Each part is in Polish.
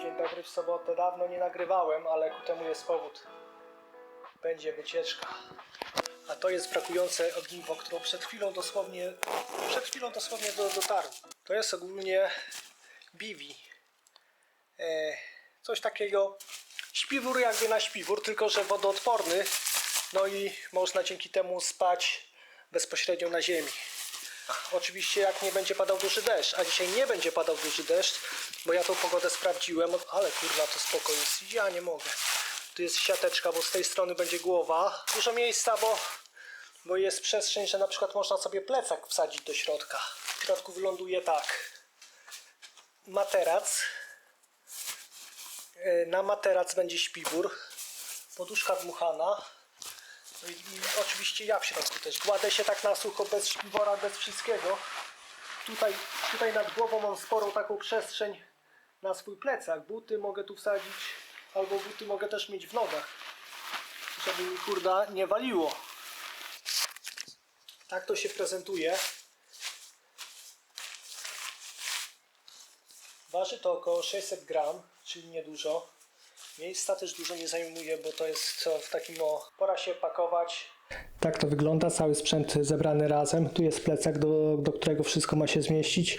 Dzień dobry w sobotę. Dawno nie nagrywałem, ale ku temu jest powód. Będzie wycieczka. A to jest brakujące ogniwo, które przed chwilą dosłownie, przed chwilą dosłownie do, dotarło. To jest ogólnie biwi. E, coś takiego, śpiwór jakby na śpiwór, tylko że wodoodporny. No i można dzięki temu spać bezpośrednio na ziemi. Oczywiście jak nie będzie padał duży deszcz, a dzisiaj nie będzie padał duży deszcz, bo ja tą pogodę sprawdziłem, ale kurwa to spoko jest, ja nie mogę. Tu jest siateczka, bo z tej strony będzie głowa. Dużo miejsca, bo, bo jest przestrzeń, że na przykład można sobie plecak wsadzić do środka. W środku wyląduje tak. Materac. E, Na materac będzie śpiwór. Poduszka dmuchana. No i, i oczywiście ja w środku też. Kładę się tak na sucho, bez śpiwora, bez wszystkiego. Tutaj, tutaj nad głową mam sporą taką przestrzeń na swój plecak. Buty mogę tu wsadzić, albo buty mogę też mieć w nogach, żeby mi kurda nie waliło. Tak to się prezentuje. Waży to około 600 gram, czyli niedużo. Miejsca też dużo nie zajmuje, bo to jest co w takim o... Pora się pakować. Tak to wygląda, cały sprzęt zebrany razem. Tu jest plecak, do, do którego wszystko ma się zmieścić.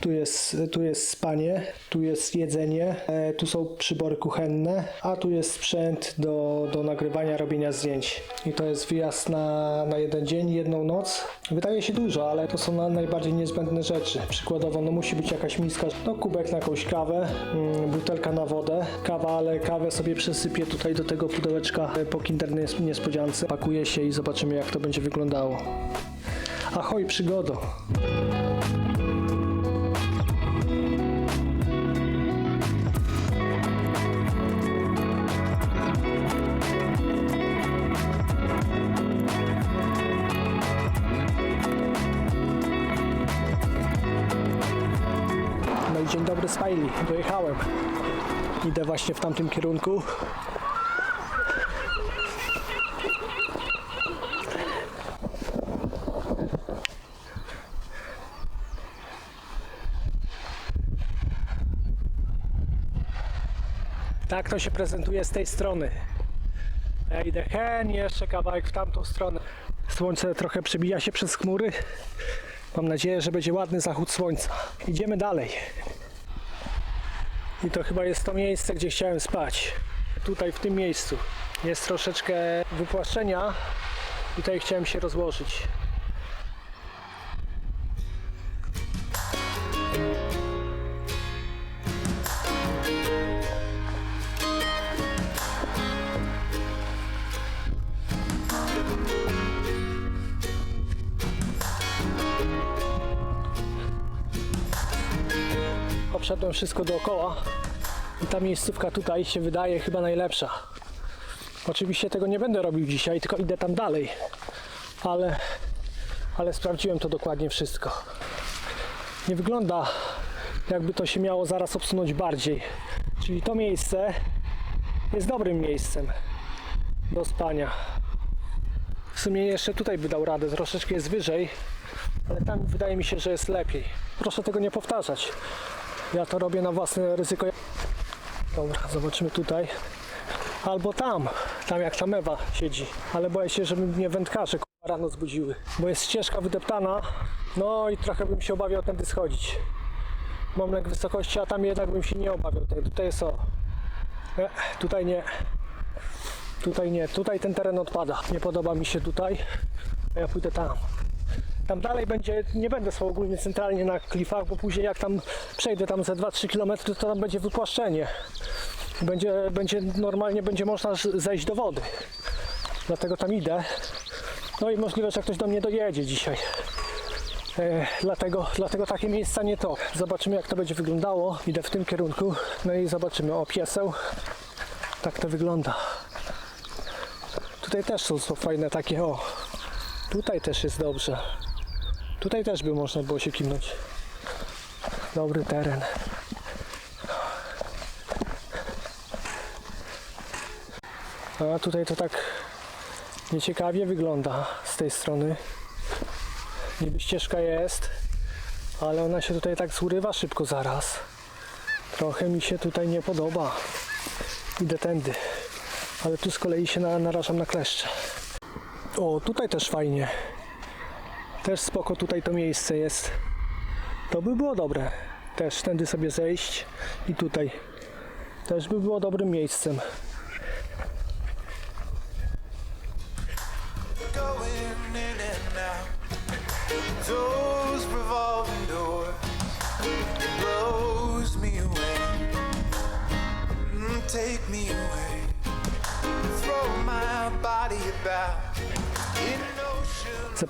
Tu jest, tu jest spanie, tu jest jedzenie, e, tu są przybory kuchenne, a tu jest sprzęt do, do nagrywania, robienia zdjęć. I to jest wyjazd na, na jeden dzień, jedną noc. Wydaje się dużo, ale to są na najbardziej niezbędne rzeczy. Przykładowo, no musi być jakaś miska, no kubek na jakąś kawę, mm, butelka na wodę, kawa, ale kawę sobie przesypię tutaj do tego pudełeczka e, po kindernej niespodziance. Pakuję się i zobaczymy jak to będzie wyglądało. Ahoj przygodo! Smiley, dojechałem. Idę właśnie w tamtym kierunku. Tak to się prezentuje z tej strony. Ja idę hen, jeszcze kawałek w tamtą stronę. Słońce trochę przebija się przez chmury. Mam nadzieję, że będzie ładny zachód słońca. Idziemy dalej. I to chyba jest to miejsce, gdzie chciałem spać. Tutaj w tym miejscu. Jest troszeczkę wypłaszczenia. Tutaj chciałem się rozłożyć. Wszystko dookoła i ta miejscówka tutaj się wydaje chyba najlepsza. Oczywiście tego nie będę robił dzisiaj, tylko idę tam dalej. Ale, ale sprawdziłem to dokładnie wszystko. Nie wygląda jakby to się miało zaraz obsunąć bardziej. Czyli to miejsce jest dobrym miejscem do spania. W sumie jeszcze tutaj by dał radę, troszeczkę jest wyżej, ale tam wydaje mi się, że jest lepiej. Proszę tego nie powtarzać. Ja to robię na własne ryzyko. Dobra, zobaczymy tutaj. Albo tam, tam jak ta mewa siedzi. Ale boję się, żeby mnie wędkarze k***a, rano zbudziły. Bo jest ścieżka wydeptana. No i trochę bym się obawiał tędy schodzić. Mam lęk wysokości, a tam jednak bym się nie obawiał. Tutaj jest o. E, tutaj nie. Tutaj nie. Tutaj ten teren odpada. Nie podoba mi się tutaj. A ja pójdę tam. Tam dalej będzie, nie będę spał ogólnie centralnie na klifach, bo później jak tam przejdę tam ze 2-3 km, to tam będzie wypłaszczenie. Będzie, będzie normalnie będzie można zejść do wody. Dlatego tam idę. No i możliwe, że ktoś do mnie dojedzie dzisiaj. E, dlatego, dlatego takie miejsca nie to. Zobaczymy jak to będzie wyglądało. Idę w tym kierunku. No i zobaczymy. O pieseł. Tak to wygląda. Tutaj też są, są fajne takie o. Tutaj też jest dobrze. Tutaj też by można było się kimnąć. Dobry teren. A tutaj to tak nieciekawie wygląda z tej strony. Niby ścieżka jest, ale ona się tutaj tak zurywa szybko zaraz. Trochę mi się tutaj nie podoba. Idę tędy. Ale tu z kolei się na, narażam na kleszcze. O, tutaj też fajnie. Też spoko tutaj to miejsce jest. To by było dobre. Też tędy sobie zejść i tutaj. Też by było dobrym miejscem.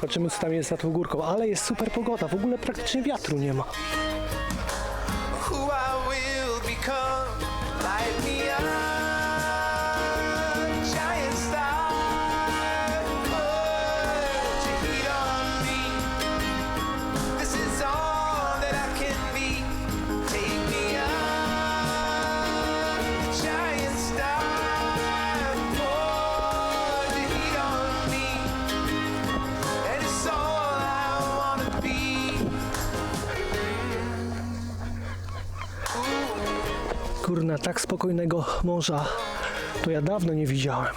Zobaczymy co tam jest za tą górką. Ale jest super pogoda. W ogóle praktycznie wiatru nie ma. Tak spokojnego morza to ja dawno nie widziałem.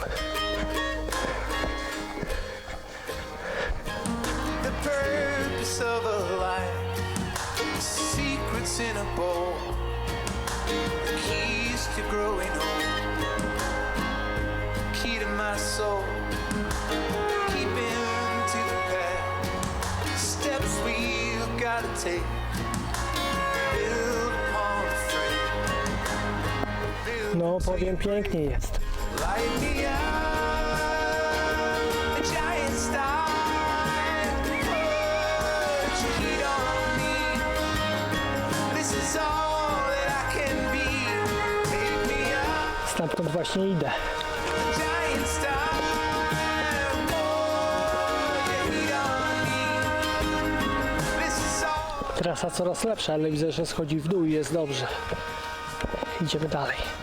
The No, powiem, pięknie jest. Stamtąd właśnie idę. Trasa coraz lepsza, ale widzę, że schodzi w dół i jest dobrze. Idziemy dalej.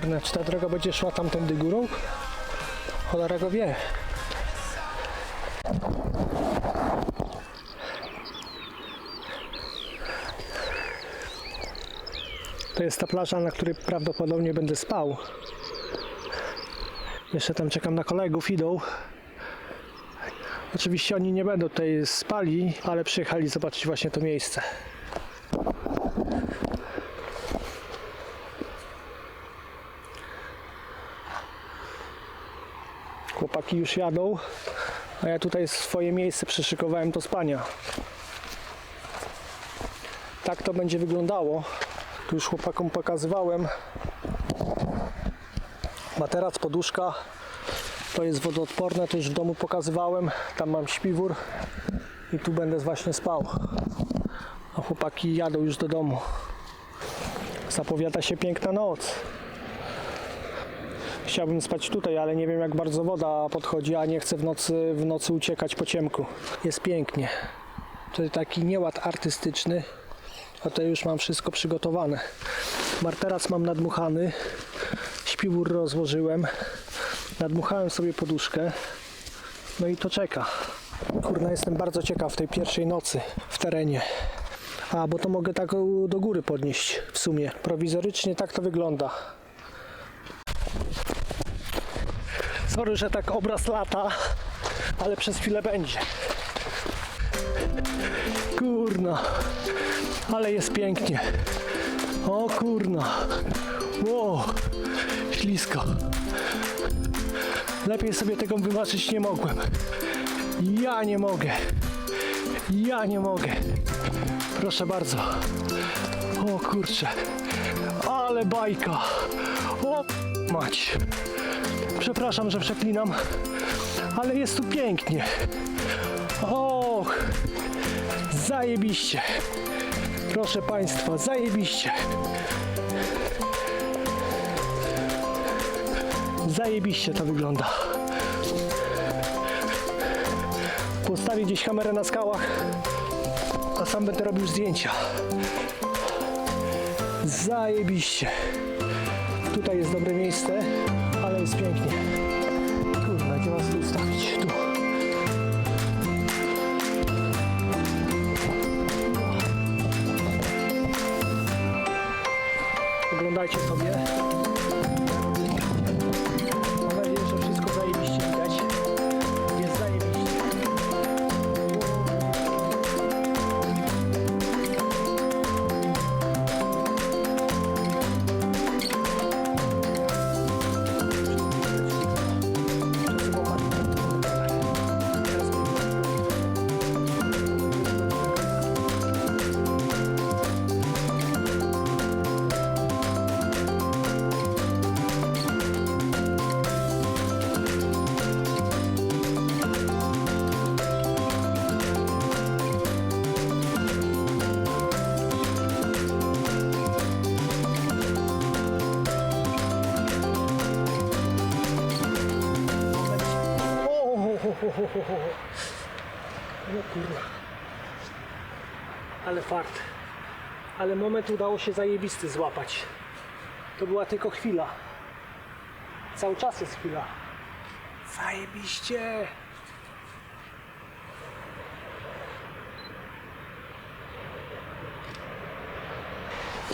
Kurna, czy ta droga będzie szła tamtędy górą? Cholera go wie. To jest ta plaża, na której prawdopodobnie będę spał. Jeszcze tam czekam na kolegów, idą. Oczywiście oni nie będą tutaj spali, ale przyjechali zobaczyć właśnie to miejsce. Chłopaki już jadą, a ja tutaj swoje miejsce przyszykowałem do spania. Tak to będzie wyglądało. Tu już chłopakom pokazywałem. Materac, poduszka. To jest wodoodporne, to już w domu pokazywałem. Tam mam śpiwór i tu będę właśnie spał. A chłopaki jadą już do domu. Zapowiada się piękna noc. Chciałbym spać tutaj, ale nie wiem jak bardzo woda podchodzi, a nie chcę w nocy, w nocy uciekać po ciemku. Jest pięknie. To taki nieład artystyczny, a tutaj już mam wszystko przygotowane. Marterac mam nadmuchany, śpiwór rozłożyłem, nadmuchałem sobie poduszkę, no i to czeka. Kurna, jestem bardzo ciekaw tej pierwszej nocy w terenie. A, bo to mogę tak do góry podnieść w sumie. Prowizorycznie tak to wygląda. Sorry, że tak obraz lata, ale przez chwilę będzie. Kurna, ale jest pięknie. O kurna. Wow, ślisko. Lepiej sobie tego wybaczyć nie mogłem. Ja nie mogę. Ja nie mogę. Proszę bardzo. O kurczę. Ale bajka. O mać. Przepraszam, że przeklinam, ale jest tu pięknie. Och, zajebiście. Proszę Państwa, zajebiście. Zajebiście to wygląda. Postawię gdzieś kamerę na skałach, a sam będę robił zdjęcia. Zajebiście. Tutaj jest dobre miejsce, jest pięknie. Kurwa, gdzie was tu ustawić? Tu. Oglądajcie sobie. No kurwa. Ale fart. Ale moment udało się zajebisty złapać. To była tylko chwila. Cały czas jest chwila. Zajebiście.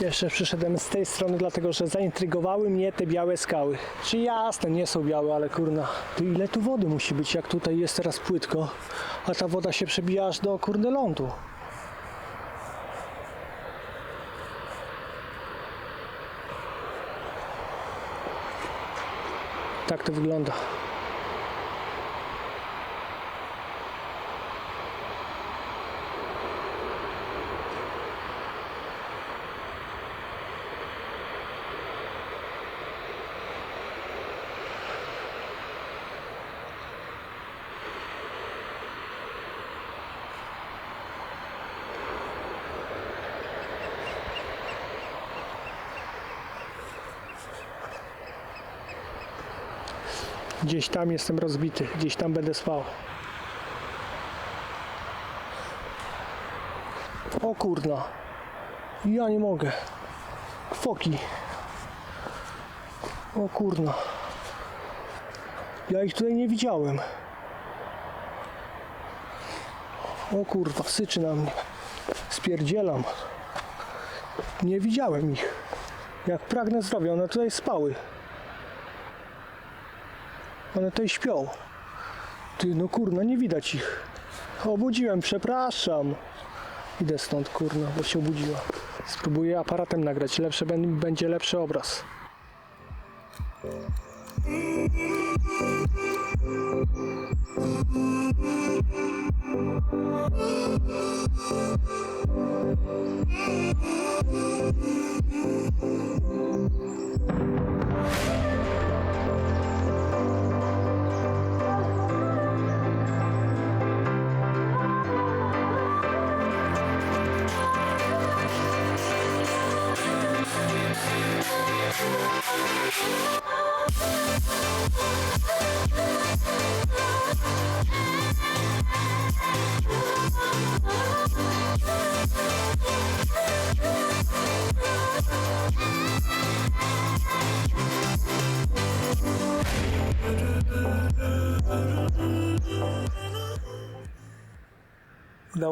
Jeszcze przyszedłem z tej strony, dlatego że zaintrygowały mnie te białe skały. Czy jasne, nie są białe, ale kurna. To ile tu wody musi być, jak tutaj jest teraz płytko, a ta woda się przebija aż do kurde lądu. Tak to wygląda. Gdzieś tam jestem rozbity, gdzieś tam będę spał. O kurna. Ja nie mogę. Foki. O kurna. Ja ich tutaj nie widziałem. O kurwa, syczy na mnie. Spierdzielam. Nie widziałem ich. Jak pragnę zdrowia, one tutaj spały. One tutaj śpią. Ty, no kurna, nie widać ich. Obudziłem, przepraszam. Idę stąd, kurna, bo się obudziła. Spróbuję aparatem nagrać, lepszy, bę- będzie lepszy obraz.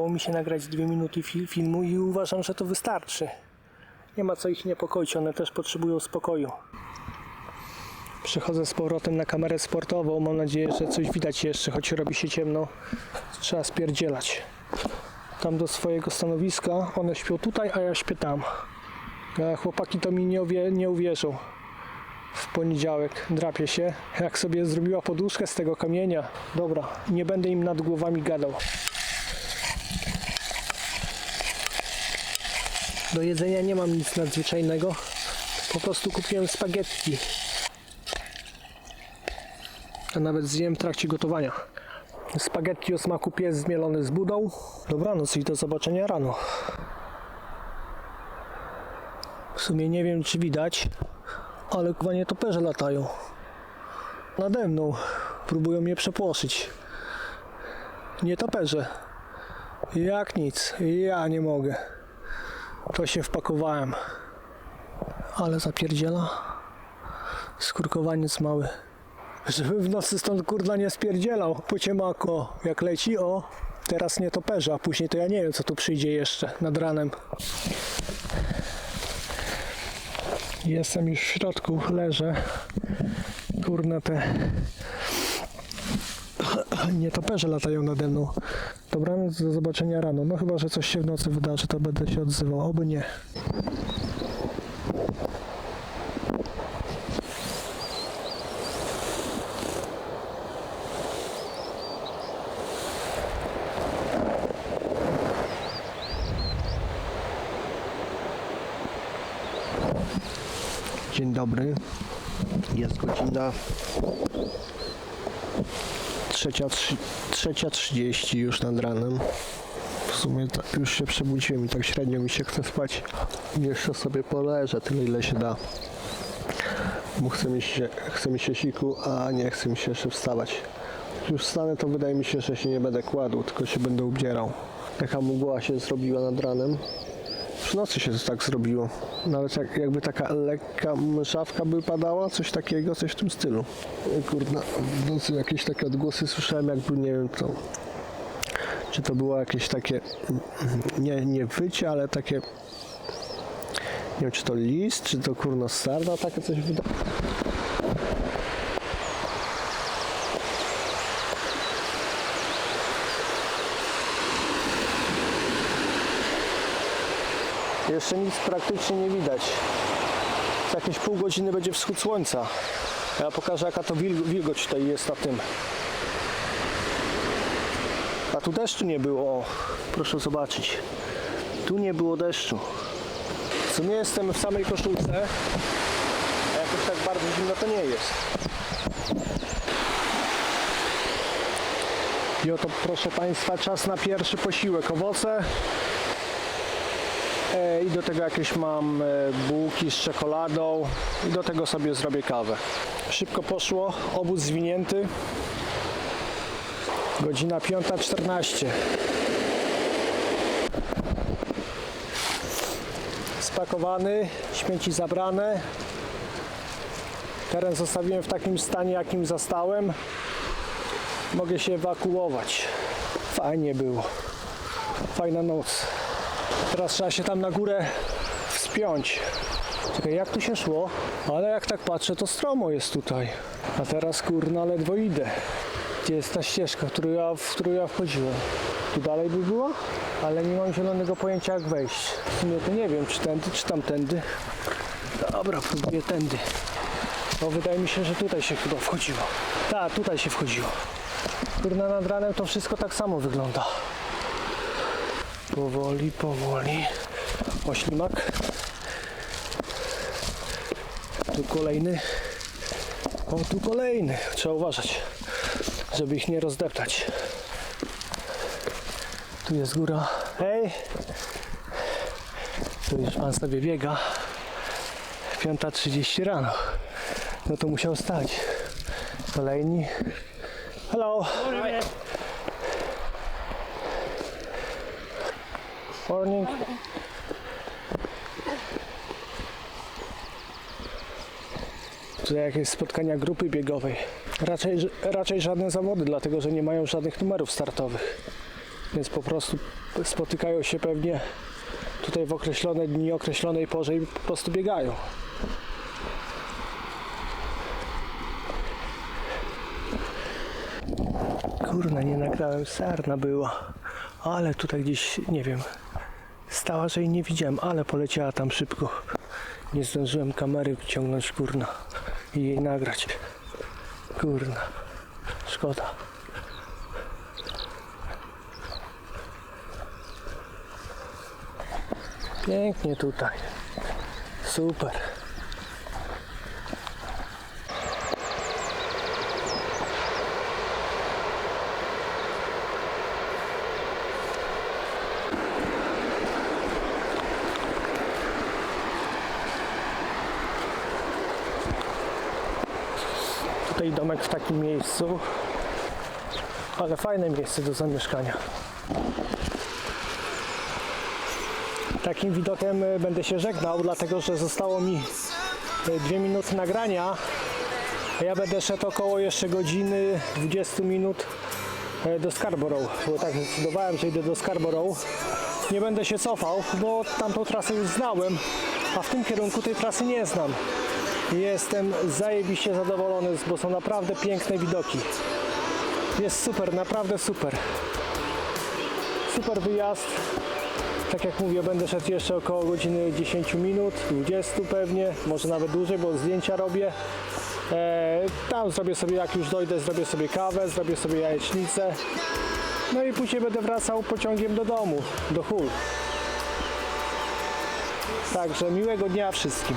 Udało mi się nagrać dwie minuty fil- filmu i uważam, że to wystarczy. Nie ma co ich niepokoić, one też potrzebują spokoju. Przechodzę z powrotem na kamerę sportową. Mam nadzieję, że coś widać jeszcze, choć robi się ciemno. Trzeba spierdzielać. Tam do swojego stanowiska. One śpią tutaj, a ja śpię tam. Chłopaki to mi nie, uwie- nie uwierzą. W poniedziałek drapie się, jak sobie zrobiła poduszkę z tego kamienia. Dobra, nie będę im nad głowami gadał. Do jedzenia nie mam nic nadzwyczajnego. Po prostu kupiłem spaghetti. A nawet zjem w trakcie gotowania. Spaghetti o smaku pies zmielony z budą. Dobranoc i do zobaczenia rano. W sumie nie wiem czy widać, ale chyba nietoperze latają. Nade mną. Próbują mnie przepłoszyć. Nietoperze. Jak nic. Ja nie mogę. To się wpakowałem. Ale zapierdziela. Skurkowaniec mały. Żeby w nocy stąd kurwa nie spierdzielał po ciemako. Jak leci, o, teraz nie toperza, a później to ja nie wiem co tu przyjdzie jeszcze nad ranem. Jestem już w środku, leżę. Kurna te nietoperze latają nade mną. Dobranoc, do zobaczenia rano. No chyba, że coś się w nocy wydarzy, to będę się odzywał. Oby nie. Dzień dobry. Jest godzina trzecia, trzecia 30 już nad ranem. W sumie ta, już się przebudziłem i tak średnio mi się chce spać. Jeszcze sobie poleżę tyle ile się da. Bo chce mi się, chce mi się siku, a nie chce mi się jeszcze wstawać. Już wstanę to wydaje mi się, że się nie będę kładł, tylko się będę ubierał. Taka mgła się zrobiła nad ranem. W nocy się to tak zrobiło. Nawet jak, jakby taka lekka mrzawka by padała, coś takiego, coś w tym stylu. Kurna, w nocy jakieś takie odgłosy słyszałem, jakby nie wiem to. Czy to było jakieś takie, nie, nie wycie, ale takie, nie wiem czy to list, czy to kurno sarna, takie coś wyda. Jeszcze nic praktycznie nie widać. Za jakieś pół godziny będzie wschód słońca. Ja pokażę jaka to wilg- wilgoć tutaj jest na tym. A tu deszczu nie było. Proszę zobaczyć. Tu nie było deszczu. W sumie jestem w samej koszulce. A jakoś tak bardzo zimno to nie jest. I oto proszę Państwa czas na pierwszy posiłek. Owoce, I do tego jakieś mam e, bułki z czekoladą i do tego sobie zrobię kawę. Szybko poszło, obóz zwinięty. Godzina 5.14. Spakowany, śmieci zabrane. Teren zostawiłem w takim stanie, jakim zastałem. Mogę się ewakuować. Fajnie było. Fajna noc. Teraz trzeba się tam na górę wspiąć. Czekaj, jak tu się szło? Ale jak tak patrzę, to stromo jest tutaj. A teraz kurna ledwo idę. Gdzie jest ta ścieżka, którą ja, w którą ja wchodziłem? Tu dalej by była? Ale nie mam zielonego pojęcia jak wejść. W sumie to nie wiem, czy tędy, czy tamtędy. Dobra, próbuję tędy. No wydaje mi się, że tutaj się chyba wchodziło. Tak, tutaj się wchodziło. Kurna nad ranem to wszystko tak samo wygląda. Powoli, powoli. O, ślimak. Tu kolejny. O, tu kolejny. Trzeba uważać, żeby ich nie rozdeptać. Tu jest góra. Hej! Tu już pan sobie biega. 5.30 rano. No to musiał stać. Kolejni. Hello. Morning. Tutaj jakieś spotkania grupy biegowej. Raczej, raczej żadne zawody, dlatego że nie mają żadnych numerów startowych. Więc po prostu spotykają się pewnie tutaj w określone dni, określonej porze i po prostu biegają. Kurna, nie nagrałem, sarna była. Ale tutaj gdzieś, nie wiem, stała, że jej nie widziałem, ale poleciała tam szybko. Nie zdążyłem kamery wyciągnąć, kurna, i jej nagrać. Kurna, szkoda. Pięknie tutaj. Super. Tutaj domek w takim miejscu. Ale fajne miejsce do zamieszkania. Takim widokiem e, będę się żegnał, dlatego że zostało mi e, dwie minuty nagrania Ja będę szedł około jeszcze godziny, 20 minut e, do Scarborough, bo tak zdecydowałem, że idę do Scarborough. Nie będę się cofał, bo tamtą trasę już znałem, a w tym kierunku tej trasy nie znam. Jestem zajebiście zadowolony, bo są naprawdę piękne widoki. Jest super, naprawdę super. Super wyjazd. Tak jak mówię, będę szedł jeszcze około godziny 10 minut, 20 pewnie, może nawet dłużej, bo zdjęcia robię. E, tam zrobię sobie, jak już dojdę, zrobię sobie kawę, zrobię sobie jajecznicę. No i później będę wracał pociągiem do domu, do Hul. Także miłego dnia wszystkim.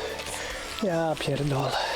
Ja pierdolę.